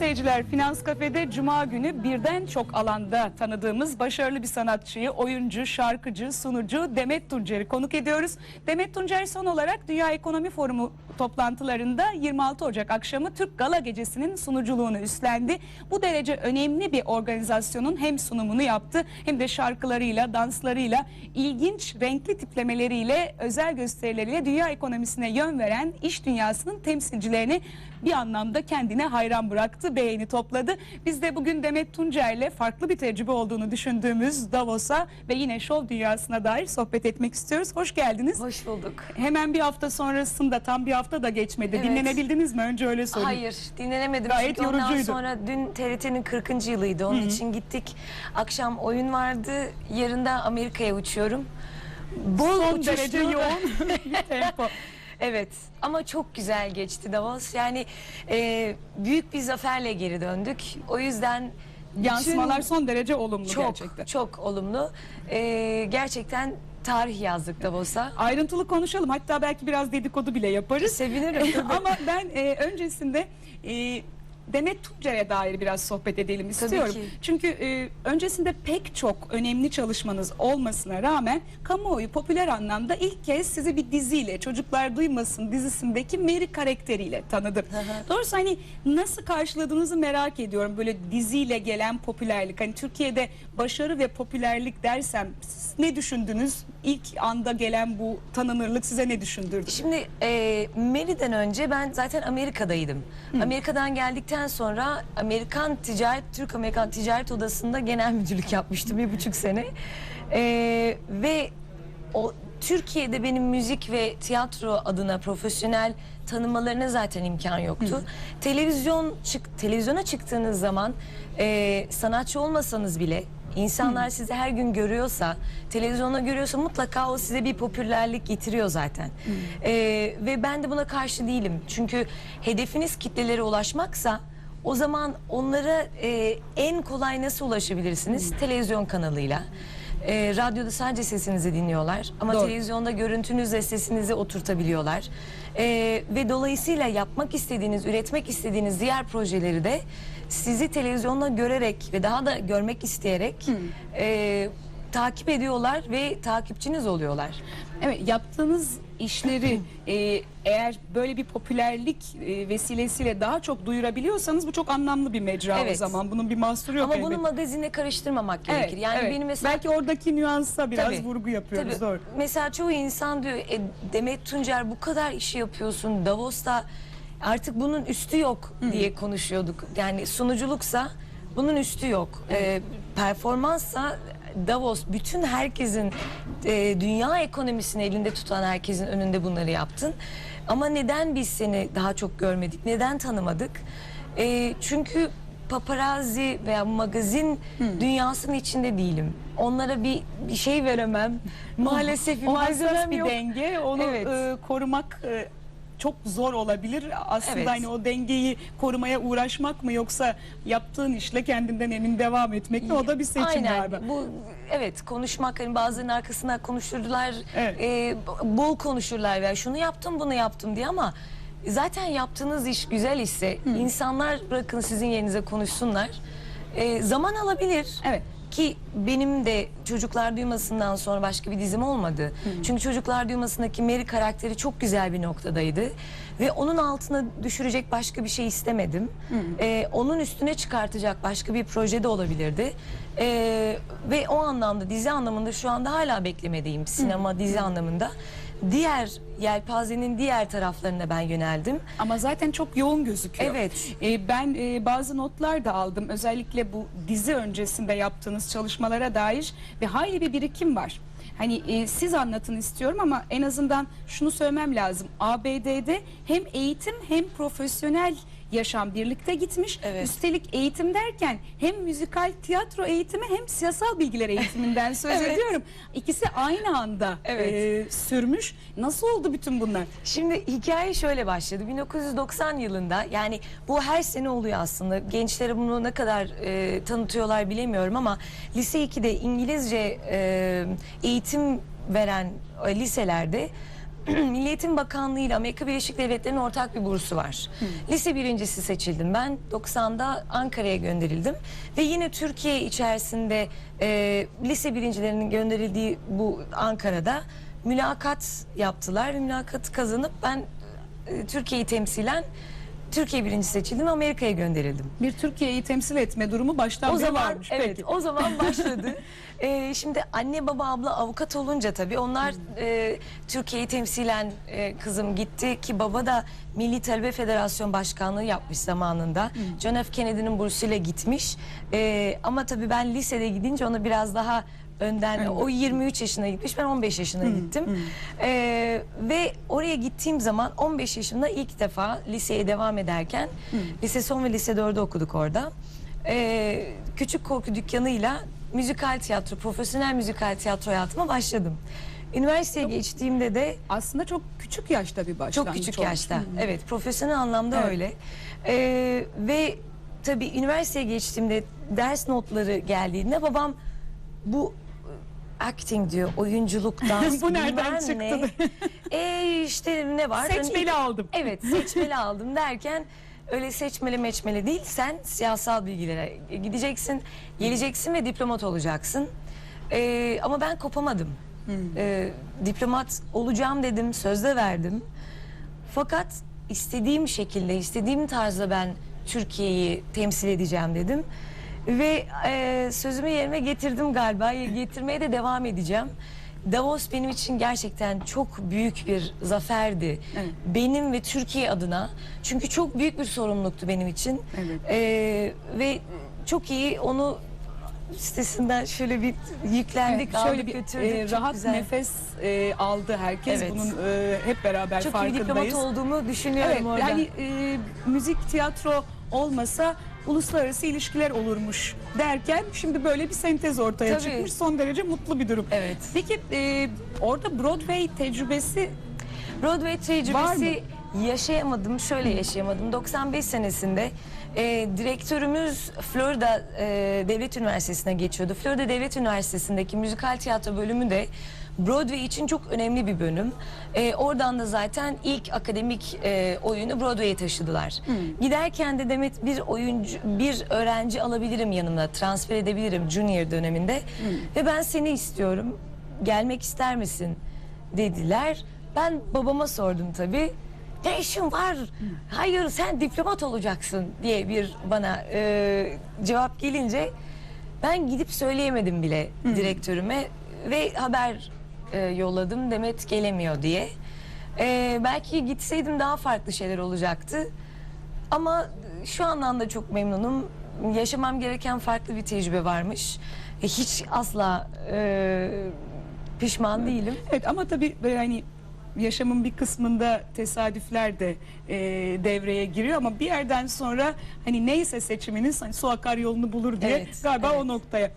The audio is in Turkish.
Seyirciler, Finans Kafe'de Cuma günü birden çok alanda tanıdığımız başarılı bir sanatçıyı, oyuncu, şarkıcı, sunucu Demet Tuncer'i konuk ediyoruz. Demet Tuncer son olarak Dünya Ekonomi Forumu toplantılarında 26 Ocak akşamı Türk Gala Gecesi'nin sunuculuğunu üstlendi. Bu derece önemli bir organizasyonun hem sunumunu yaptı hem de şarkılarıyla, danslarıyla, ilginç renkli tiplemeleriyle, özel gösterileriyle dünya ekonomisine yön veren iş dünyasının temsilcilerini bir anlamda kendine hayran bıraktı, beğeni topladı. Biz de bugün Demet Tuncer'le farklı bir tecrübe olduğunu düşündüğümüz Davos'a ve yine şov dünyasına dair sohbet etmek istiyoruz. Hoş geldiniz. Hoş bulduk. Hemen bir hafta sonrasında tam bir hafta da geçmedi. Evet. Dinlenebildiniz mi? Önce öyle sorayım. Hayır dinlenemedim Gayet çünkü ondan yorucuydu. sonra dün TRT'nin 40. yılıydı. Onun için gittik. Akşam oyun vardı. Yarın da Amerika'ya uçuyorum. Bol Son uçuşlu. derece yoğun bir tempo. Evet ama çok güzel geçti Davos. Yani e, büyük bir zaferle geri döndük. O yüzden Yansımalar son derece olumlu çok gerçekten. çok olumlu. E, gerçekten tarih yazdık Davos'a. Ayrıntılı konuşalım. Hatta belki biraz dedikodu bile yaparız. Sevinirim. Ama ben e, öncesinde e, Demet Tuncer'e dair biraz sohbet edelim istiyorum. ki. Çünkü e, öncesinde pek çok önemli çalışmanız olmasına rağmen kamuoyu popüler anlamda ilk kez sizi bir diziyle Çocuklar Duymasın dizisindeki Mary karakteriyle tanıdım. Doğrusu hani nasıl karşıladığınızı merak ediyorum. Böyle diziyle gelen popülerlik. Hani Türkiye'de başarı ve popülerlik dersem siz ne düşündünüz? İlk anda gelen bu tanınırlık size ne düşündürdü? Şimdi e, Mary'den önce ben zaten Amerika'daydım. Amerika'dan geldikten sonra Amerikan Ticaret, Türk Amerikan Ticaret Odası'nda genel müdürlük yapmıştım bir buçuk sene. E, ve o Türkiye'de benim müzik ve tiyatro adına profesyonel tanımalarına zaten imkan yoktu. Televizyon çık televizyona çıktığınız zaman e, sanatçı olmasanız bile İnsanlar sizi her gün görüyorsa, televizyonda görüyorsa mutlaka o size bir popülerlik getiriyor zaten. Ee, ve ben de buna karşı değilim. Çünkü hedefiniz kitlelere ulaşmaksa o zaman onlara e, en kolay nasıl ulaşabilirsiniz? Televizyon kanalıyla. Ee, radyoda sadece sesinizi dinliyorlar ama Doğru. televizyonda görüntünüzle sesinizi oturtabiliyorlar. Ee, ve dolayısıyla yapmak istediğiniz, üretmek istediğiniz diğer projeleri de sizi televizyonda görerek ve daha da görmek isteyerek e, takip ediyorlar ve takipçiniz oluyorlar. Evet yaptığınız işleri e, eğer böyle bir popülerlik e, vesilesiyle daha çok duyurabiliyorsanız bu çok anlamlı bir mecra o Evet. zaman. Bunun bir mahsuru yok Ama bunu elbette. magazinle karıştırmamak Evet, gerekir. Yani evet. benim mesela Belki oradaki nüansa biraz Tabii. vurgu yapıyoruz Tabii. doğru. Mesela çoğu insan diyor e, Demet Tuncer bu kadar işi yapıyorsun Davos'ta artık bunun üstü yok diye konuşuyorduk. Yani sunuculuksa bunun üstü yok. E, performanssa Davos bütün herkesin e, dünya ekonomisini elinde tutan herkesin önünde bunları yaptın. Ama neden biz seni daha çok görmedik? Neden tanımadık? E, çünkü paparazzi veya magazin dünyasının içinde değilim. Onlara bir bir şey veremem. Maalesef bir malzemem bir yok. denge onu Evet. e, korumak e, çok zor olabilir. Aslında Evet. hani o dengeyi korumaya uğraşmak mı yoksa yaptığın işle kendinden emin devam etmek mi? O da bir seçim Aynen. galiba. Bu evet konuşmak hani bazılarının arkasına konuşturdular. Evet. e, bol konuşurlar veya şunu yaptım bunu yaptım diye ama zaten yaptığınız iş güzel ise insanlar bırakın sizin yerinize konuşsunlar. E, zaman alabilir. Evet. Ki benim de Çocuklar Duymasından sonra başka bir dizim olmadı. Çünkü Çocuklar Duymasındaki Mary karakteri çok güzel bir noktadaydı. Ve onun altına düşürecek başka bir şey istemedim. Ee, onun üstüne çıkartacak başka bir proje de olabilirdi. Ee, ve o anlamda dizi anlamında şu anda hala beklemedeyim. Sinema dizi anlamında. Diğer yelpazenin diğer taraflarına ben yöneldim. Ama zaten çok yoğun gözüküyor. Evet. Ee, ben e, bazı notlar da aldım. Özellikle bu dizi öncesinde yaptığınız çalışmalara dair ve hayli bir birikim var. Hani e, siz anlatın istiyorum ama en azından şunu söylemem lazım. ABD'de hem eğitim hem profesyonel yaşam birlikte gitmiş. Evet. Üstelik eğitim derken hem müzikal tiyatro eğitimi hem siyasal bilgiler eğitiminden söz Evet. ediyorum. İkisi aynı anda Evet. e, sürmüş. Nasıl oldu bütün bunlar? Şimdi hikaye şöyle başladı. 1990 yılında yani bu her sene oluyor aslında. Gençlere bunu ne kadar e, tanıtıyorlar bilemiyorum ama lise 2'de İngilizce e, eğitim veren e, liselerde Milli Eğitim Bakanlığı ile Amerika Birleşik Devletleri'nin ortak bir bursu var. Lise birincisi seçildim. Ben 90'da Ankara'ya gönderildim. Ve yine Türkiye içerisinde e, lise birincilerinin gönderildiği bu Ankara'da mülakat yaptılar. Ve mülakatı kazanıp ben e, Türkiye'yi temsilen Türkiye birincisi seçildim ve Amerika'ya gönderildim. Bir Türkiye'yi temsil etme durumu baştan O beri zaman varmış. evet Peki. o zaman başladı. Ee, şimdi anne baba abla avukat olunca tabii onlar e, Türkiye'yi temsilen e, kızım gitti ki baba da Milli Talebe Federasyon Başkanlığı yapmış zamanında. John F. Kennedy'nin bursuyla gitmiş. Ee, ama tabii ben lisede gidince ona biraz daha önden o 23 yaşına gitmiş ben 15 yaşına gittim. Ee, ve oraya gittiğim zaman 15 yaşımda ilk defa liseye devam ederken lise son ve lise 4'ü okuduk orada. Ee, küçük korku dükkanıyla müzikal tiyatro, profesyonel müzikal tiyatro hayatıma başladım. Üniversiteye geçtiğimde de Aslında çok küçük yaşta bir başlangıç çok küçük olmuş. yaşta. Evet, profesyonel anlamda Evet. öyle. Ee, ve tabii üniversiteye geçtiğimde ders notları geldiğinde babam bu acting diyor, oyunculuk, dans Bu nereden çıktı ne. e işte ne var? Seçmeli aldım. Evet, seçmeli aldım derken öyle seçmeli meçmeli değil. Sen siyasal bilgilere gideceksin, geleceksin ve diplomat olacaksın. Ee, ama ben kopamadım. Ee, diplomat olacağım dedim, sözde verdim. Fakat istediğim şekilde, istediğim tarzda ben Türkiye'yi temsil edeceğim dedim. Ve e, sözümü yerine getirdim galiba. Getirmeye de devam edeceğim. Davos benim için gerçekten çok büyük bir zaferdi. Evet. Benim ve Türkiye adına. Çünkü çok büyük bir sorumluluktu benim için. Evet. E, ve çok iyi onu sitesinden şöyle bir yüklendik, Evet, şöyle bir götürdük. e, Çok rahat güzel. nefes e, aldı herkes. Evet. Bunun e, hep beraber Çok iyi diplomat farkındayız. olduğumu düşünüyorum Evet, orada. yani e, müzik, tiyatro olmasa uluslararası ilişkiler olurmuş derken şimdi böyle bir sentez ortaya Tabii. çıkmış. Son derece mutlu bir durum. Evet. Peki e, orada Broadway tecrübesi Broadway tecrübesi yaşayamadım. Şöyle yaşayamadım. 95 senesinde e, direktörümüz Florida e, Devlet Üniversitesi'ne geçiyordu. Florida Devlet Üniversitesi'ndeki müzikal tiyatro bölümü de Broadway için çok önemli bir bölüm. E, oradan da zaten ilk akademik e, oyunu Broadway'e taşıdılar. Giderken de Demet bir oyuncu, bir öğrenci alabilirim yanımda, transfer edebilirim junior döneminde. Ve ben seni istiyorum. Gelmek ister misin? dediler. Ben babama sordum tabii. Ne işin var? Hayır sen diplomat olacaksın diye bir bana e, cevap gelince ben gidip söyleyemedim bile direktörüme ve haber e, yolladım Demet gelemiyor diye. E, belki gitseydim daha farklı şeyler olacaktı. Ama şu andan da çok memnunum. Yaşamam gereken farklı bir tecrübe varmış. E, hiç asla e, pişman değilim. Evet ama tabii böyle hani yaşamın bir kısmında tesadüfler de e, devreye giriyor ama bir yerden sonra hani neyse seçiminiz hani su akar yolunu bulur diye Evet, galiba evet. o noktaya.